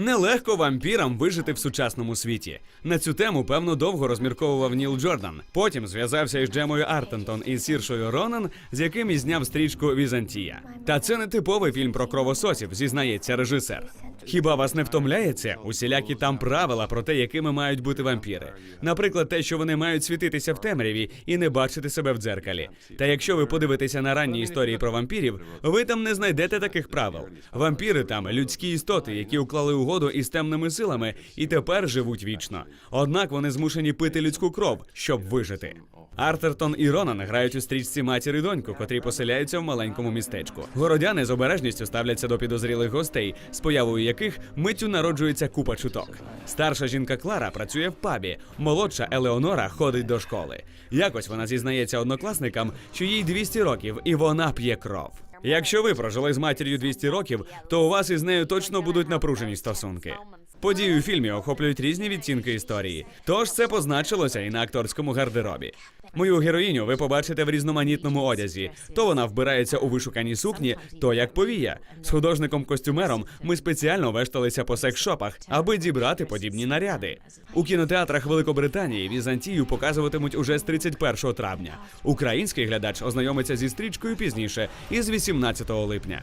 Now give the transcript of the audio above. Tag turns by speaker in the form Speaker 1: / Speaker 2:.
Speaker 1: Нелегко вампірам вижити в сучасному світі. На цю тему певно довго розмірковував Ніл Джордан. Потім зв'язався із Джемою Артентон і Сіршою Ронан, з яким і зняв стрічку Візантія. Та це не типовий фільм про кровососів, зізнається режисер. Хіба вас не втомляється? Усілякі там правила про те, якими мають бути вампіри. Наприклад, те, що вони мають світитися в темряві і не бачити себе в дзеркалі. Та якщо ви подивитеся на ранні історії про вампірів, ви там не знайдете таких правил. Вампіри там людські істоти, які уклали угоду із темними силами і тепер живуть вічно. Однак вони змушені пити людську кров, щоб вижити. Артертон і Ронан грають у стрічці матір і доньку, котрі поселяються в маленькому містечку. Городяни з обережністю ставляться до підозрілих гостей, з появою яких миттю народжується купа чуток. Старша жінка Клара працює в пабі, молодша Елеонора ходить до школи. Якось вона зізнається однокласникам, що їй 200 років, і вона п'є кров. Якщо ви прожили з матір'ю 200 років, то у вас із нею точно будуть напружені стосунки. Події у фільмі охоплюють різні відцінки історії, тож це позначилося і на акторському гардеробі. Мою героїню ви побачите в різноманітному одязі. То вона вбирається у вишуканій сукні, то як повія. З художником-костюмером ми спеціально вешталися по секс-шопах, аби дібрати подібні наряди. У кінотеатрах Великобританії Візантію показуватимуть уже з 31 травня. Український глядач ознайомиться зі стрічкою пізніше, із 18 липня.